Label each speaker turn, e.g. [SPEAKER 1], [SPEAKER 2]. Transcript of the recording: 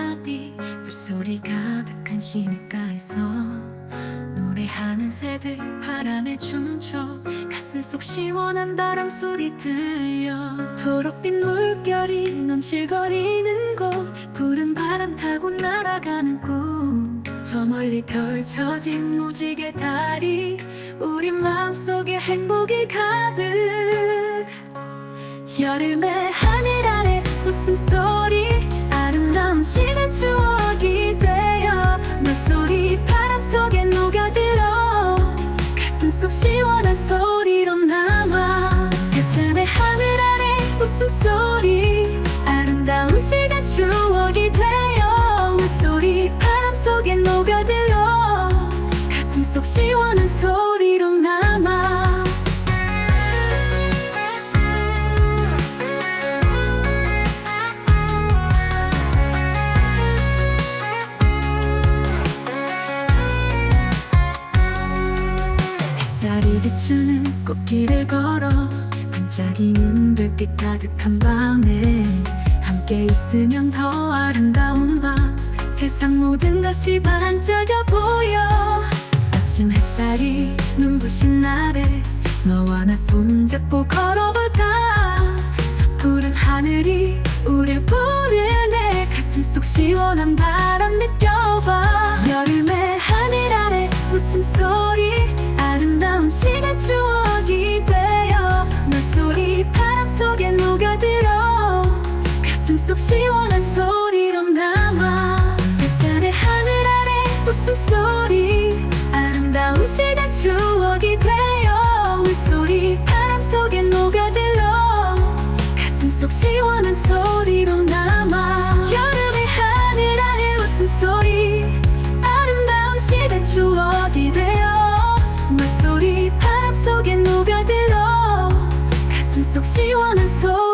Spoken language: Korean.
[SPEAKER 1] 나비 물소리 가득한 시냇가에서 노래하는 새들 바람에 춤춰 가슴 속 시원한 바람 소리 들려. 초록빛 물결이 넘실거리는 곳 푸른 바람 타고 날아가는 꿈 저 멀리 펼쳐진 무지개 다리 우리 마음속에 행복이 가득. 여름의 하늘 아래 웃음소리 시간 추억이 되어 물소리 바람 속에 녹아들어. 가슴 속 시원한 소리로 남아 가슴의 하늘 아래 웃음소리. 아름다운 시간 추억이 되어 물소리 바람 속에 녹아들어. 가슴 속 시원한 소리 비추는 꽃길을 걸어 반짝이는 불빛 가득한 밤에 함께 있으면 더 아름다운 밤. 세상 모든 것이 반짝여 보여. 아침 햇살이 눈부신 날에 너와 나 손잡고 걸어볼까. 저 푸른 하늘이 우릴 부르네 가슴 속 시원한 바 속 시원한 소리로 남아 햇살의 하늘 아래 웃음소리. 아름다운 시간 추억이 되어 물소리. 바람 속에 녹아들어 가슴 속 시원한 소리로 남아 여름의 하늘 아래 웃음소리. 아름다운 시간 추억이 되어 물소리. 바람 속에 녹아들어 가슴 속 시원한 소리